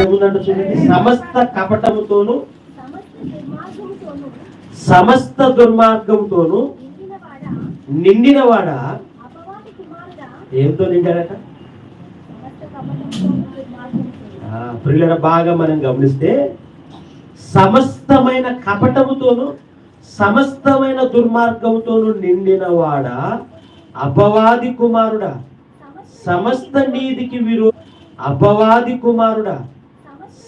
ఏముందంటే చూడండి. సమస్త కపటముతోను సమస్త దుర్మార్గముతోను సమస్త దుర్మార్గంతోను నిండినవాడా? ఏంతో నిండాడట? సమస్త బాగా మనం గమనిస్తే సమస్తమైన కపటముతోను సమస్తమైన దుర్మార్గముతోను నిండినవాడ? అపవాది కుమారుడా. సమస్త నీతికి విరో అపవాది కుమారుడా.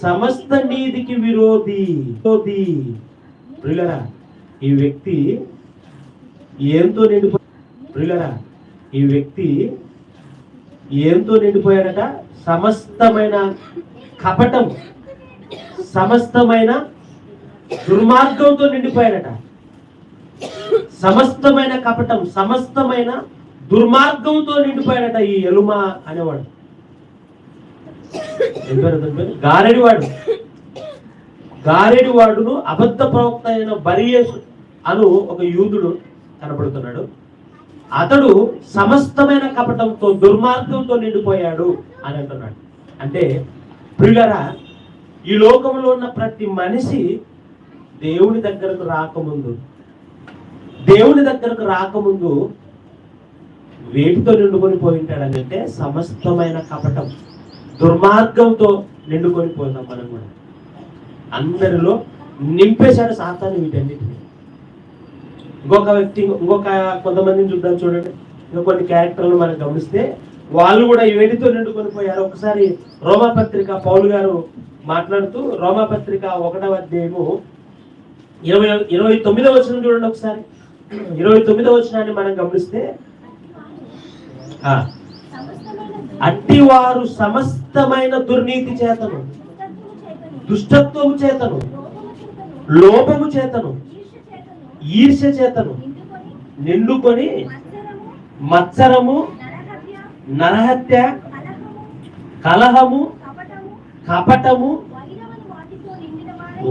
సమస్త నీతికి విరోధి. విరోధి. ప్రియులరా ఈ వ్యక్తి ఏంతో నిండిపో ప్రియులరా ఈ వ్యక్తి ఏంతో నిండిపోయాడట. సమస్తమైన కపటం సమస్తమైన దుర్మార్గంతో నిండిపోయాడట. సమస్తమైన కపటం సమస్తమైన దుర్మార్గంతో నిండిపోయాడట ఈ ఎలుమ అనేవాడు. గారెడివాడు. గారెడివాడును అబద్ధ ప్రవక్త అయిన బరియేసు అను ఒక యూదుడు కనపడుతున్నాడు. అతడు సమస్తమైన కపటంతో దుర్మార్గంతో నిండిపోయాడు అని అంటున్నాడు. అంటే ప్రియులరా ఈ లోకంలో ఉన్న ప్రతి మనిషి దేవుని దగ్గరకు రాకముందు దేవుని దగ్గరకు రాకముందు వేటితో నిండుకొని పోయి ఉంటాడని అంటే సమస్తమైన కపటం. దుర్మార్గంతో నిండుకొని పోతాం మనం కూడా. అందరిలో నింపేశాడు సాతాను వీటన్నిటిని. ఇంకొక వ్యక్తి ఇంకొక కొంతమందిని చూద్దాం చూడండి. ఇంకా కొన్ని క్యారెక్టర్లు మనం గమనిస్తే వాళ్ళు కూడా ఈ వేడితో నిండుకొని పోయారు ఒకసారి రోమాపత్రిక పౌలు గారు మాట్లాడుతూ రోమాపత్రిక ఒకటవ అధ్యాయము ఇరవై ఇరవై తొమ్మిదవ వచనం చూడండి ఒకసారి. ఇరవై తొమ్మిదవ వచనాన్ని మనం గమనిస్తే ఆ, అట్టివారు సమస్తమైన దుర్నీతి చేతను దుష్టత్వము చేతను లోపము చేతను చేతను ఈర్ష్య చేతను నిండుకొని మత్సరము నరహత్య కలహము కపటము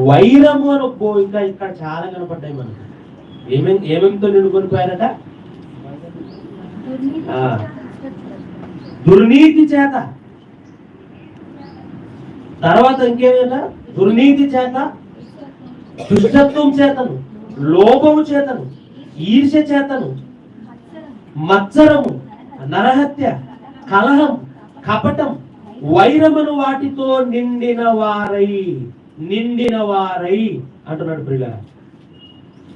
వైరము అని ఒక్కో ఇంకా ఇక్కడ చాలా కనపడ్డాయి మనకు ఏమేం ఏమేమితో నిండుకొని పోయారట ఆ. దుర్నీతి చేత. తర్వాత ఇంకేమైనా? దుర్నీతి చేత దుష్టత్వం చేతను లోపము చేతను ఈర్ష చేతను మత్సరము నరహత్య కలహం కపటం వైరమును వాటితో నిండిన వారై నిండిన వారై అంటున్నాడు ప్రియుల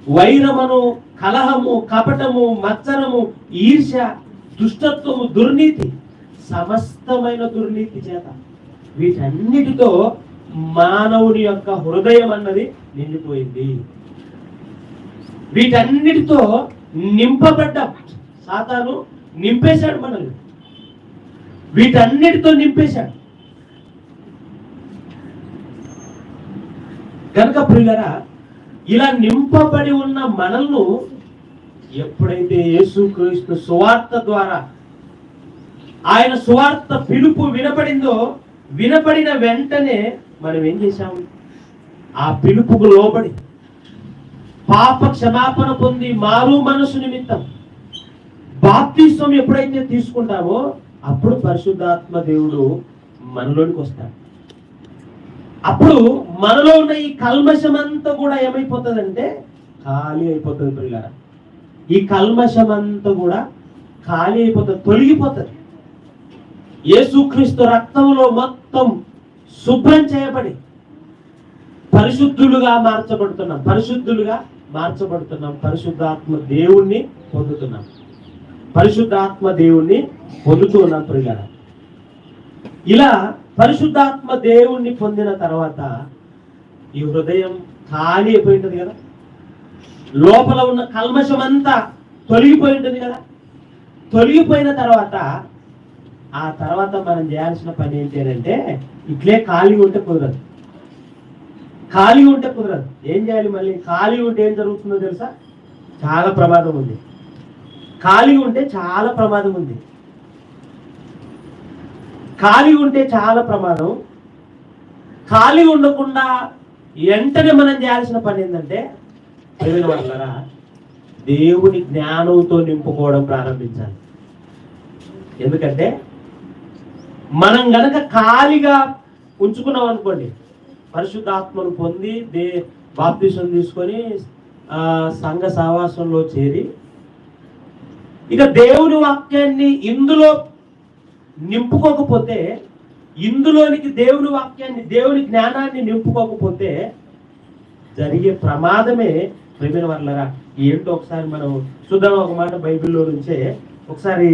వైరమును కలహము కపటము మత్సరము ఈర్ష్య దుష్టత్వము దుర్నీతి సమస్తమైన దుర్నీతి చేత వీటన్నిటితో మానవుని యొక్క హృదయం అన్నది నిండిపోయింది. వీటన్నిటితో నింపబడ్డ సాతాను నింపేశాడు మనల్ని. వీటన్నిటితో నింపేశాడు. కనుక ప్రియులరా ఇలా నింపబడి ఉన్న మనల్ని ఎప్పుడైతే యేసుక్రీస్తు సువార్త ద్వారా ఆయన సువార్త పిలుపు వినపడిందో వినపడిన వెంటనే మనం ఏం చేశాము? ఆ పిలుపుకు లోబడి పాప క్షమాపణ పొంది మారు మనసు నిమిత్తం బాప్తిస్వం ఎప్పుడైతే తీసుకుంటామో అప్పుడు పరిశుద్ధాత్మ దేవుడు మనలోనికి వస్తాడు. అప్పుడు మనలో ఉన్న ఈ కల్మషమంతా కూడా ఏమైపోతుందంటే ఖాళీ అయిపోతుంది పిల్లల ఈ కల్మషమంతా కూడా ఖాళీ అయిపోతుంది తొలగిపోతుంది. యేసుక్రీస్తు రక్తంలో మొత్తం శుభ్రం చేయబడి పరిశుద్ధులుగా మార్చబడుతున్నాం. పరిశుద్ధులుగా మార్చబడుతున్నాం. పరిశుద్ధాత్మ దేవుణ్ణి పొందుతున్నాం. పరిశుద్ధాత్మ దేవుణ్ణి పొందుతూ ఉన్నాం ఇలా పరిశుద్ధాత్మ దేవుణ్ణి పొందిన తర్వాత ఈ హృదయం ఖాళీ అయిపోయి ఉంటుంది కదా. లోపల ఉన్న కల్మషం అంతా తొలగిపోయి ఉంటుంది కదా. తొలగిపోయిన తర్వాత ఆ తర్వాత మనం చేయాల్సిన పని ఏంటి అంటే ఇట్లే ఖాళీ ఉంటే కుదరదు. ఖాళీ ఉంటే కుదరదు. ఏం చేయాలి మళ్ళీ? ఖాళీ ఉంటే ఏం జరుగుతుందో తెలుసా? చాలా ప్రమాదం ఉంది. ఖాళీ ఉంటే చాలా ప్రమాదం ఉంది. ఖాళీ ఉంటే చాలా ప్రమాదం. ఖాళీ ఉండకుండా వెంటనే మనం చేయాల్సిన పని ఏంటంటే ప్రజల వాళ్ళరా దేవుని జ్ఞానంతో నింపుకోవడం ప్రారంభించాలి. ఎందుకంటే మనం గనక ఖాళీగా ఉంచుకున్నాం అనుకోండి పరిశుద్ధాత్మను పొంది దే బాప్తిసం తీసుకొని ఆ, సంఘ సావాసంలో చేరి ఇక దేవుని వాక్యాన్ని ఇందులో నింపుకోకపోతే ఇందులోనికి దేవుని వాక్యాన్ని దేవుని జ్ఞానాన్ని నింపుకోకపోతే జరిగే ప్రమాదమే ప్రేమిన వాళ్ళరా ఏంటో ఒకసారి మనం చూద్దాం ఒక మాట బైబిల్లో నుంచే. ఒకసారి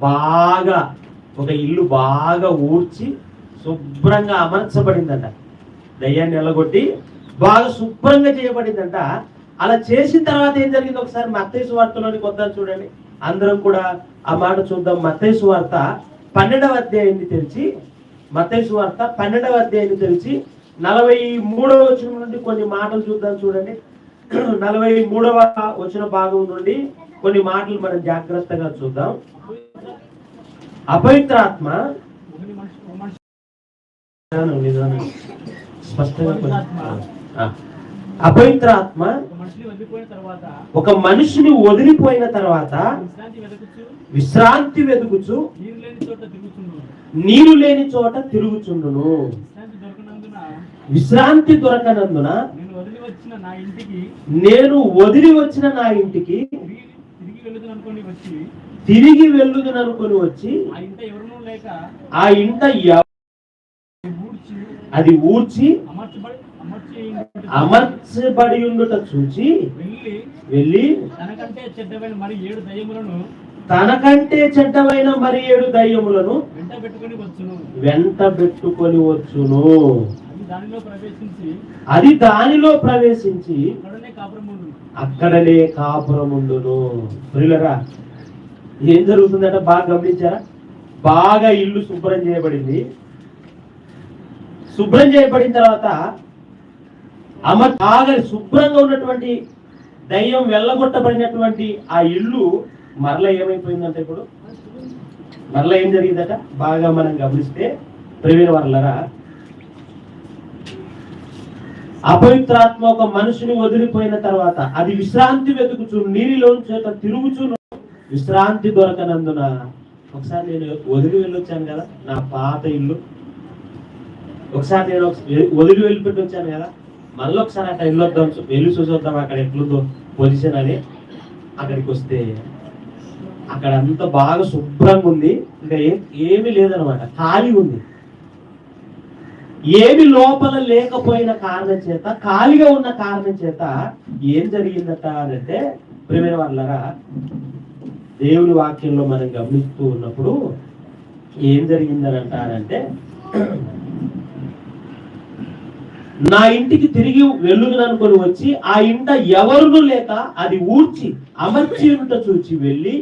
బాగా ఒక ఇల్లు బాగా ఊడ్చి శుభ్రంగా అమర్చబడిందంట. దయ్యాన్ని ఎల్లగొట్టి బాగా శుభ్రంగా చేయబడిందంట. అలా చేసిన తర్వాత ఏం జరిగింది ఒకసారి మత్తేసు వార్తలోని కొద్దాం చూడండి. అందరం కూడా ఆ మాట చూద్దాం. మత్తేసు వార్త పన్నెండవ అధ్యాయాన్ని తెరిచి మత్తేసు వార్త పన్నెండవ అధ్యాయాన్ని తెరిచి నలభై మూడవ వచనం నుండి కొన్ని మాటలు చూద్దాం చూడండి. నలభై మూడవ వచ్చిన భాగం నుండి కొన్ని మాటలు మనం జాగ్రత్తగా చూద్దాం. అపవిత్రాత్మ. స్పష్టంగా. అపవిత్రాత్మ ఒక మనిషిని వదిలిపోయిన తర్వాత విశ్రాంతి వెతకుచు నీరు లేని చోట తిరుగుచుండును విశ్రాంతి దొరకనందున విశ్రాంతి దొరకనందున నేను వదిలి వచ్చిన నా ఇంటికి తిరిగి వెళ్ళుదుననుకొని వచ్చి ఆ ఇంట అది ఊడ్చి అమర్చబడి అమర్చి అమర్చబడి ఉండుట చూచి వెళ్ళి తనకంటే చెడ్డమైన మరి ఏడు దయ్యములను తనకంటే చెడ్డమైన మరి ఏడు దయ్యములను వెంట పెట్టుకొని వచ్చును. వెంట పెట్టుకొని వచ్చును. అది దానిలో ప్రవేశించి అది దానిలో ప్రవేశించి అక్కడనే కాపురం ఉండును ప్రియులరా ఏం జరుగుతుందంటే? బాగా గమనించారా? బాగా ఇల్లు శుభ్రం చేయబడింది. శుభ్రం చేయబడిన తర్వాత అమ బాగా శుభ్రంగా ఉన్నటువంటి దయ్యం వెళ్ళగొట్టబడినటువంటి ఆ ఇల్లు మరలా ఏమైపోయిందంటే ఇప్పుడు? మరలా ఏం జరిగిందట? బాగా మనం గమనిస్తే ప్రవీణ వర్లరా అపవిత్రాత్మ ఒక మనుషుని వదిలిపోయిన తర్వాత అది విశ్రాంతి వెతుకుచు నీరిలో చేత తిరుగుచు విశ్రాంతి దొరకనందున ఒకసారి నేను వదిలి వెళ్ళొచ్చాను కదా నా పాత ఇల్లు. ఒకసారి నేను వదిలి వెళ్ళిపెట్టి వచ్చాను కదా మళ్ళీ ఒకసారి అక్కడ వెళ్ళొద్దాం వెళ్ళి చూసొద్దాం అక్కడ ఎట్లుందో పొజిషన్ అని అక్కడికి వస్తే అక్కడ అంత బాగా శుభ్రంగా ఉంది ఇంకా ఏమీ లేదనమాట ఖాళీ ఉంది. ఏమి లోపల లేకపోయిన కారణం చేత ఖాళీగా ఉన్న కారణం చేత ఏం జరిగిందట అంటే ప్రేమైన వాళ్ళరా దేవుని వాక్యంలో మనం గమనిస్తూ ఉన్నప్పుడు ఏం జరిగిందని అంటారంటే నా ఇంటికి తిరిగి వెళ్ళుదనుకొని వచ్చి ఆ ఇంట ఎవరును లేక అది ఊడ్చి అమర్చి ఉంట చూచి వెళ్ళి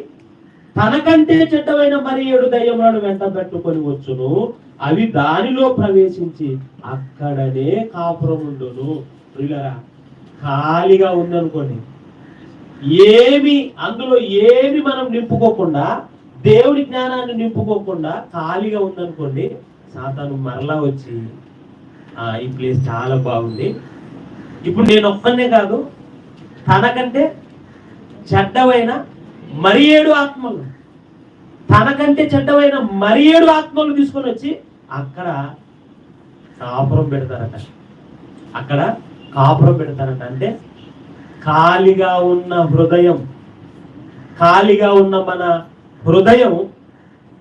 తనకంటే చెడ్డమైన మరి ఏడు దయ్యములను వెంట పెట్టుకొని వచ్చును. అవి దానిలో ప్రవేశించి అక్కడనే కాపురం ఉండును ప్రియులరా ఖాళీగా ఉందనుకోండి. ఏమి అందులో ఏమి మనం నింపుకోకుండా దేవుడి జ్ఞానాన్ని నింపుకోకుండా ఖాళీగా ఉందనుకోండి సాతాను మరలా వచ్చి "ఆ, ఈ ప్లేస్ చాలా బాగుంది. ఇప్పుడు నేను ఒక్కనే కాదు తనకంటే చెడ్డవైన మరి ఏడు ఆత్మలు తనకంటే చెడ్డవైన మరి ఏడు ఆత్మలు తీసుకొని వచ్చి అక్కడ కాపురం పెడతారట. అక్కడ కాపురం పెడతారట. అంటే ఖాళీగా ఉన్న హృదయం ఖాళీగా ఉన్న మన హృదయం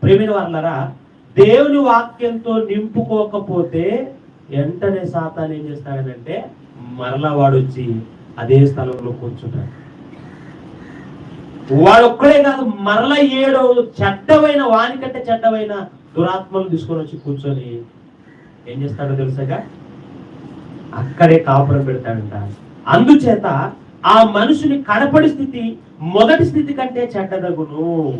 ప్రేమిన వాళ్ళరా దేవుని వాక్యంతో నింపుకోకపోతే వెంటనే సాతాన్ ఏం చేస్తాడనంటే మరలా వాడు వచ్చి అదే స్థలంలో కూర్చుంటాడు. వాడు ఒక్కడే కాదు మరలా ఏడో చెడ్డమైన వానికంటే చెడ్డమైన దురాత్మలు తీసుకొని వచ్చి కూర్చొని ఏం చేస్తాడో తెలుసాక? అక్కడే కాపురం పెడతాడంట. అందుచేత ఆ మనుషుని కడపడి స్థితి మొదటి స్థితి కంటే చెడ్డదగును.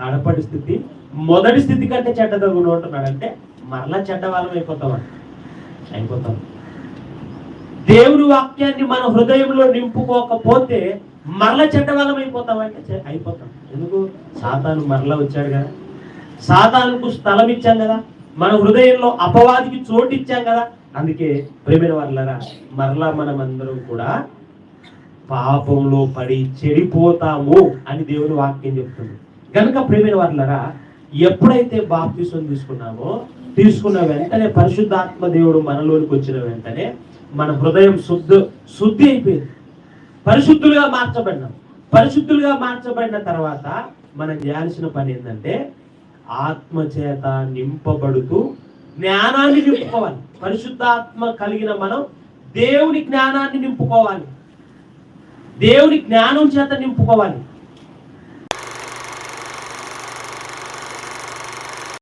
కడపడి స్థితి మొదటి స్థితి కంటే చెడ్డదగును అంటున్నాడంటే మరలా చెడ్డ వాళ్ళం అయిపోతాం అయిపోతాం. దేవుని వాక్యాన్ని మన హృదయంలో నింపుకోకపోతే మరల చెడ్డవాళ్ళం అయిపోతామంటే అయిపోతాం. ఎందుకు? సాతాను మరలా వచ్చాడు కదా. సాతానుకు స్థలం ఇచ్చాం కదా మన హృదయంలో అపవాదికి చోటు ఇచ్చాం కదా అందుకే ప్రేమిన వాళ్ళరా మరలా మనమందరం కూడా పాపంలో పడి చెడిపోతాము అని దేవుని వాక్యం చెప్తుంది. కనుక ప్రేమిన వాళ్ళరా ఎప్పుడైతే బాప్తిసం తీసుకున్నామో తీసుకున్న వెంటనే పరిశుద్ధాత్మ దేవుడు మనలోనికి వచ్చిన వెంటనే మన హృదయం శుద్ధ శుద్ధి అయిపోయింది. పరిశుద్ధులుగా మార్చబడినాం. పరిశుద్ధులుగా మార్చబడిన తర్వాత మనం చేయాల్సిన పని ఏంటంటే ఆత్మ చేత నింపబడుతూ జ్ఞానాన్ని నింపుకోవాలి. పరిశుద్ధాత్మ కలిగిన మనం దేవుని జ్ఞానాన్ని నింపుకోవాలి. దేవుని జ్ఞానం చేత నింపుకోవాలి.